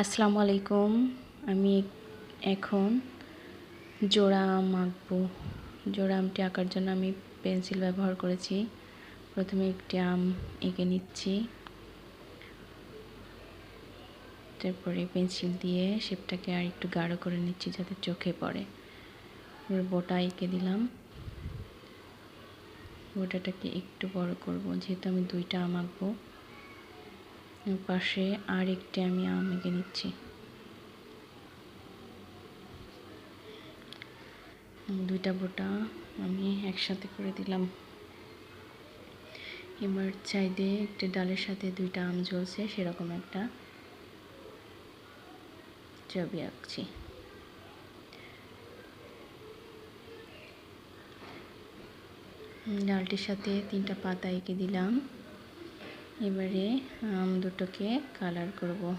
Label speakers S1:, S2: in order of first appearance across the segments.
S1: আসসালামু আলাইকুম। আমি এখন জোড়া আম আঁকবো জোড়া আমটি আঁকার জন্য আমি পেন্সিল ব্যবহার করেছি। প্রথমে একটি আম এঁকে নিচ্ছি। তারপরে পেন্সিল দিয়ে শেপটাকে আর একটু গাঢ় করে নিচ্ছি যাতে চোখে পড়ে। বোটা এঁকে দিলাম। বোটাটাকে একটু বড় করব, যেহেতু আমি দুইটা আম আঁকবো। পাশে আর একটি আমি আম এঁকে নিচ্ছি। দুইটা বোটা আমি একসাথে করে দিলাম। এবার চাইদে একটি ডালের সাথে দুইটা আম জ্বলছে সেরকম একটা ছবি আঁকছি। ডালটির সাথে তিনটা পাতা এঁকে দিলাম। এবারে আম দুটোকে কালার করব।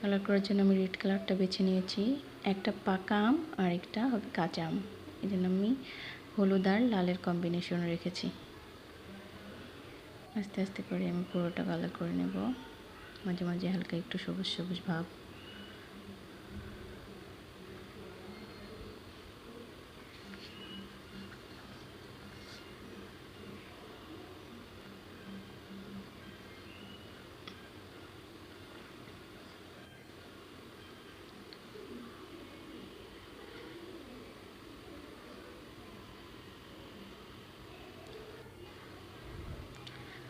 S1: কালার করার জন্য আমি রেড কালারটা বেছে নিয়েছি। একটা পাকা আম আর একটা হবে কাঁচা আম। এই জন্য আমি হলুদ আর লালের কম্বিনেশন রেখেছি। আস্তে আস্তে করে আমি পুরোটা কালার করে নেব। মাঝে মাঝে হালকা একটু সবুজ সবুজ ভাব।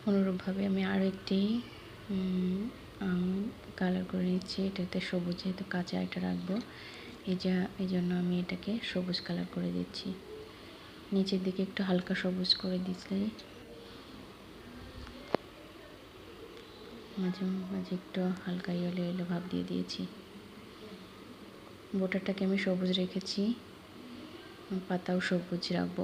S1: অনুরূপভাবে আমি আরও একটি কালার করে নিচ্ছি এটাতে সবুজ, যেহেতু কাঁচা এটা রাখব। এই যা, এই জন্য আমি এটাকে সবুজ কালার করে দিচ্ছি। নিচের দিকে একটু হালকা সবুজ করে দিচ্ছি। মাঝে মাঝে একটু হালকা ইয়েলো ইয়েলো ভাব দিয়ে দিয়েছি। বোটারটাকে আমি সবুজ রেখেছি। পাতাও সবুজ রাখব।